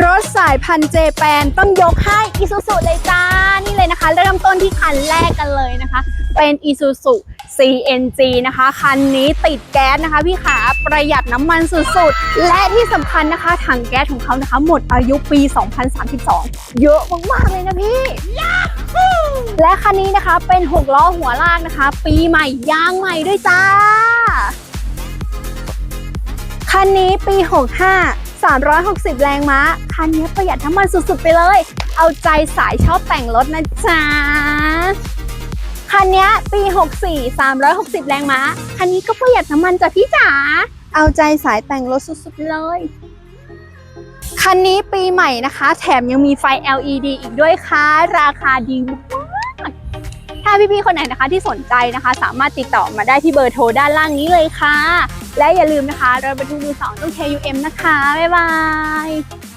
รถสายพันธุ์เจแปนต้องยกให้อีซูซูเลยจ้า นี่เลยนะคะ เริ่มต้นที่คันแรกกันเลยนะคะ เป็นอีซูซู CNG นะคะ คันนี้ติดแก๊สนะคะ พี่ขาประหยัดน้ำมันสุดๆ และที่สำคัญนะคะ ถังแก๊สของเขานะคะ หมดอายุปี 2032 เยอะมากๆเลยนะพี่ และคันนี้นะคะเป็น 6 ล้อหัวลากนะคะ ปีใหม่ยางใหม่ด้วยจ้า คันนี้ปี 65 360 แรงม้า คันนี้ประหยัดน้ำมันสุดๆไปเลย เอาใจสายชอบแต่งรถนะจ๊ะ คันนี้ปี 64 360 แรงม้า คันนี้ก็ประหยัดน้ำมันจ้ะพี่จ๋า เอาใจสายแต่งรถสุดๆเลย คันนี้ปีใหม่นะคะ แถมยังมีไฟ LED อีกด้วยค่ะ ราคาดีมากถ้าพี่ๆ คนไหนนะคะที่สนใจนะคะ สามารถติดต่อมาได้ที่เบอร์โทรด้านล่างนี้เลยค่ะ และอย่าลืมนะคะรถบรรทุกมือสองต้อง KUM นะคะ บ๊ายบาย